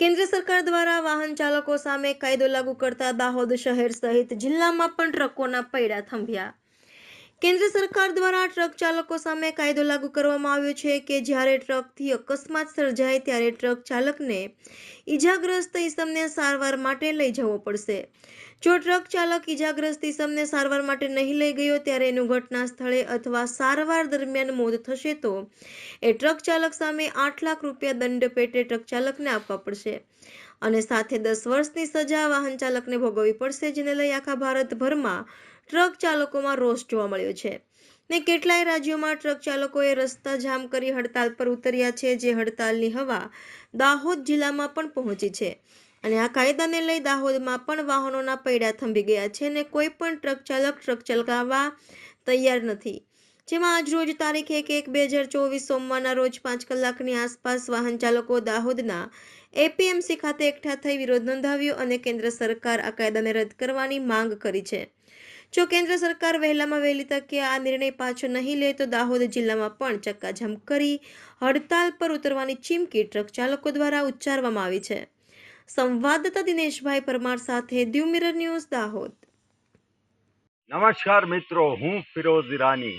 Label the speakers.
Speaker 1: કેન્દ્ર સરકાર દ્વારા વાહન ચાલકો સામે કાયદો લાગુ કરતા દાહોદ શહેર સહિત જિલ્લામાં પણ ટ્રકોના પૈડા થંભ્યા. કેન્દ્ર સરકાર દ્વારા ટ્રક ચાલકો સામે કાયદો લાગુ કરવામાં આવ્યો છે કે જ્યારે ટ્રકથી અકસ્માત સર્જાય ત્યારે ટ્રક ચાલકને ઈજાગ્રસ્ત ઈસમને સારવાર માટે લઈ જવો પડશે. જો ટ્રક ચાલક ઈજાગ્રસ્ત ઈસમને સારવાર માટે નહીં લઈ ગયો ત્યારે એનું ઘટના સ્થળે અથવા સારવાર દરમિયાન મોત થશે તો એ ટ્રક ચાલક સામે આઠ લાખ રૂપિયા દંડ પેટે ટ્રક ચાલકને આપવા પડશે. અને સાથે દસ વર્ષની સજા વાહન ચાલકને ભોગવવી પડશે, જેને લઈ આખા ભારતભરમાં ટ્રક ચાલકોમાં રોષ જોવા મળ્યો છે. ને કેટલાય રાજ્યોમાં ટ્રક ચાલકોએ રસ્તા જામ કરી હડતાલ પર ઉતર્યા છે, જે હડતાલની હવા દાહોદ જિલ્લામાં પણ પહોંચી છે. અને આ કાયદાને લઈ દાહોદમાં પણ વાહનોના પૈડા થંભી ગયા છે ને કોઈ પણ ટ્રક ચાલક ટ્રક ચલાવવા તૈયાર નથી. જેમાં આજ રોજ તારીખ એક એક બે હજાર ચોવીસ સોમવારના રોજ પાંચ કલાકની આસપાસ વાહન ચાલકો દાહોદના એપીએમસી ખાતે એકઠા થઈ વિરોધ નોંધાવ્યો અને કેન્દ્ર સરકાર આ કાયદાને રદ કરવાની માંગ કરી છે. જો કેન્દ્ર સરકાર વહેલામાં વહેલી તકે આ નિર્ણય પાછો નહીં લે, તો દાહોદ જિલ્લામાં પણ ચક્કાજામ કરી હડતાલ પર ઉતરવાની ચીમકી ટ્રક ચાલકો દ્વારા ઉચ્ચારવામાં આવી છે. સંવાદદાતા દિનેશભાઈ પરમાર સાથે દ્યુ મિરર ન્યૂઝ દાહોદ.
Speaker 2: નમસ્કાર મિત્રો, હું ફિરોઝ ઈરાની.